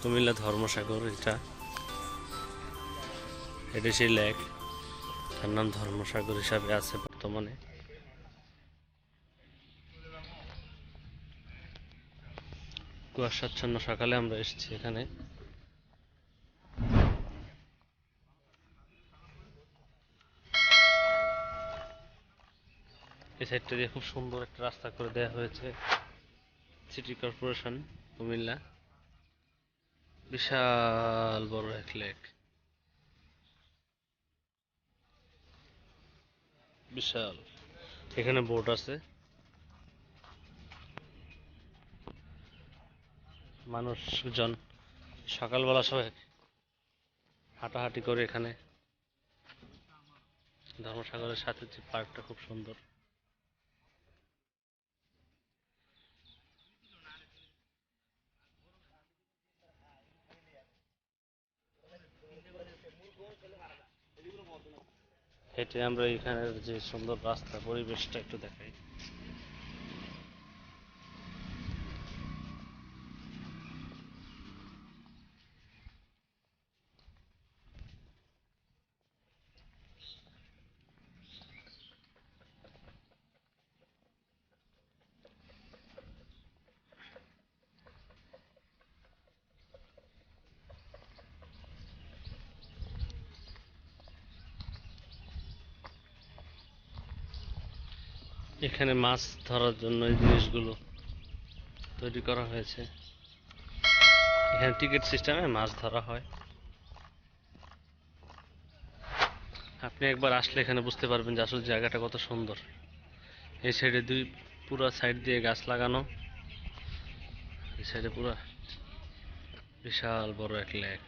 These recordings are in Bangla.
কুমিল্লা ধর্মসাগর, এটা। এটা সেই লেক। তার নাম ধর্মসাগর হিসাবে আছে বর্তমানে। কুয়াশাচ্ছন্ন সকালে আমরা এসেছি এখানে। এই সাইডটা দিয়ে খুব সুন্দর একটা রাস্তা করে দেওয়া হয়েছে। City corporation, Comilla. বিশাল বড় এক লেক। বিশাল। এখানে বোট আছে। মানুষজন সকালবেলা সবাই হাঁটাহাঁটি করে এখানে। ধর্মসাগরের সাথে যে পার্কটা খুব সুন্দর। হেঁটে আমরা এখানের যে সুন্দর রাস্তা পরিবেশটা একটু দেখাই। এখানে মাছ ধরার জন্য এই জিনিসগুলো তৈরি করা হয়েছে। এখানে টিকিট সিস্টেমে মাছ ধরা হয়। আপনি একবার আসলে এখানে বুঝতে পারবেন যে আসলে জায়গাটা কত সুন্দর। এই সাইডে দুই পুরো সাইড দিয়ে গাছ লাগানো। এই সাইডে পুরো বিশাল বড় এক লেক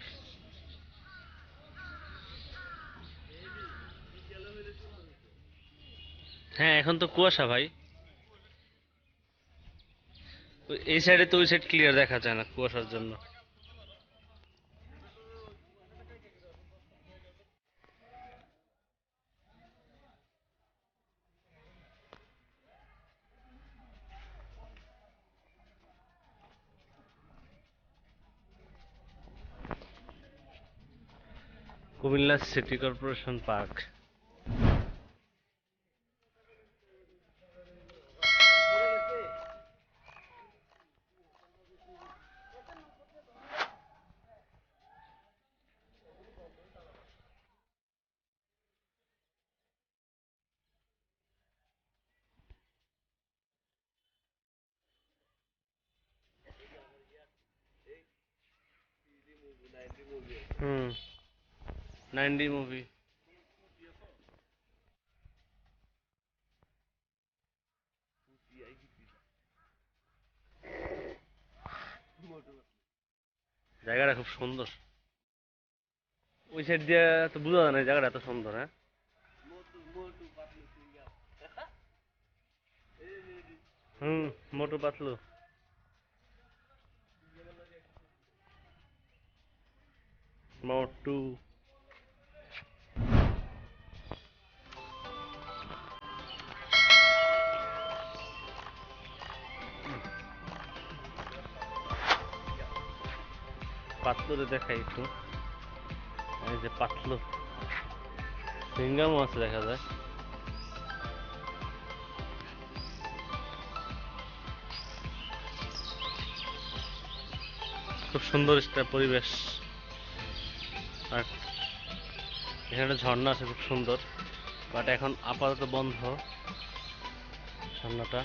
হ্যাঁ এখন তো কুয়াশা ভাই। এই সাইডে তো ওই সাইড ক্লিয়ার দেখা যায় না কুয়াশার জন্য। Cumilla city corporation park. হুম। নাইনডি মুভি জায়গাটা খুব সুন্দর। ওই সাইড দিয়ে তো বোঝা যায় না জায়গাটা এত সুন্দর হ্যাঁ? হুম, মোটু পাতলু। মোটু পাতলুরে দেখাই একটু। এই যে পাতলু। সিঙ্গামও আছে দেখা যায়। খুব সুন্দর একটা পরিবেশ। এখানে একটা ঝর্ণা আছে, খুব সুন্দর। বাট এখন আপাতত বন্ধ ঝর্ণাটা।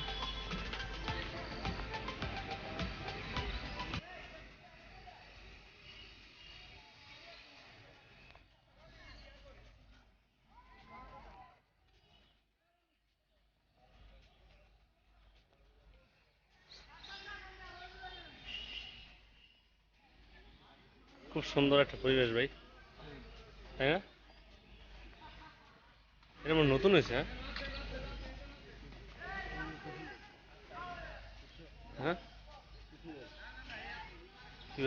খুব সুন্দর একটা পরিবেশ ভাই। তাই না? এটা আমার নতুন হয়েছে হ্যাঁ? হ্যাঁ? কি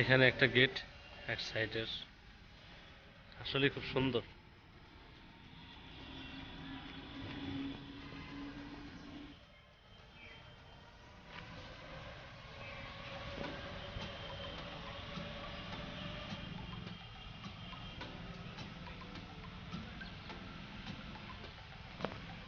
এখানে একটা গেট এক সাইডের। আসলে খুব সুন্দর।